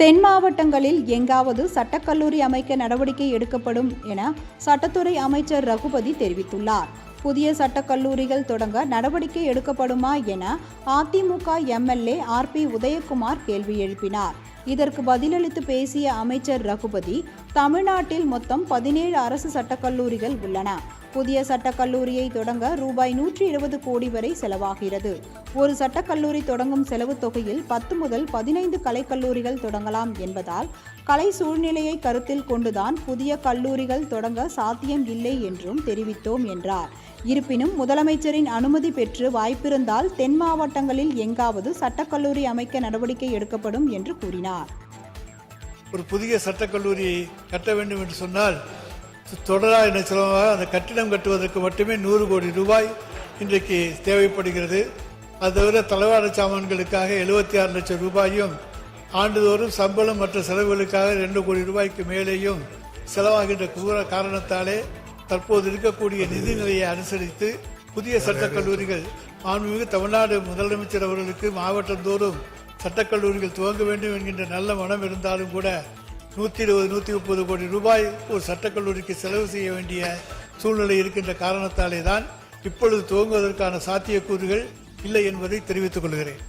தென் மாவட்டங்களில் எங்காவது சட்டக்கல்லூரி அமைக்க நடவடிக்கை எடுக்கப்படும் என சட்டத்துறை அமைச்சர் ரகுபதி தெரிவித்துள்ளார். புதிய சட்டக்கல்லூரிகள் தொடங்க நடவடிக்கை எடுக்கப்படுமா என AIADMK MLA R B Udhayakumar கேள்வி எழுப்பினார். இதற்கு பதிலளித்து பேசிய அமைச்சர் ரகுபதி தமிழ்நாட்டில் மொத்தம் பதினேழு அரசு சட்டக்கல்லூரிகள் உள்ளன. புதிய சட்டக்கல்லூரியை தொடங்க ரூபாய் நூற்றி இருபது கோடி வரை செலவாகிறது. ஒரு சட்டக்கல்லூரி தொடங்கும் செலவு தொகையில் பத்து முதல் பதினைந்து கலைக்கல்லூரிகள் தொடங்கலாம் என்பதால் கலை சூழ்நிலையை கருத்தில் கொண்டுதான் புதிய கல்லூரிகள் தொடங்க சாத்தியம் இல்லை என்றும் தெரிவித்தோம் என்றார். இருப்பினும் முதலமைச்சரின் அனுமதி பெற்று வாய்ப்பிருந்தால் தென் மாவட்டங்களில் எங்காவது சட்டக்கல்லூரி அமைக்க நடவடிக்கை எடுக்கப்படும் என்று கூறினார். ஒரு புதிய சட்டக்கல்லூரி கட்ட வேண்டும் என்று சொன்னால் தொடரா என சொல்லுவாங்க அந்த கட்டிடம் கட்டுவதற்கு மட்டுமே நூறு கோடி ரூபாய் இன்றைக்கு தேவைப்படுகிறது. அது தவிர தளவாட சாமான்களுக்காக எழுபத்தி ஆறு லட்சம் ரூபாயும் ஆண்டுதோறும் சம்பளம் மற்ற செலவுகளுக்காக ரெண்டு கோடி ரூபாய்க்கு மேலேயும் செலவாகின்ற கூற காரணத்தாலே தற்போது இருக்கக்கூடிய நிதி நிலையை அனுசரித்து புதிய சட்டக்கல்லூரிகள். மாண்புமிகு தமிழ்நாடு முதலமைச்சர் அவர்களுக்கு மாவட்டந்தோறும் சட்டக்கல்லூரிகள் துவங்க வேண்டும் என்கின்ற நல்ல மனம் இருந்தாலும் கூட நூற்றி இருபது நூற்றி முப்பது கோடி ரூபாய் ஒரு சட்டக்கல்லூரிக்கு செலவு செய்ய வேண்டிய சூழ்நிலை இருக்கின்ற காரணத்தாலே தான் இப்பொழுது துவங்குவதற்கான சாத்தியக்கூறுகள் இல்லை என்பதை தெரிவித்துக் கொள்கிறேன்.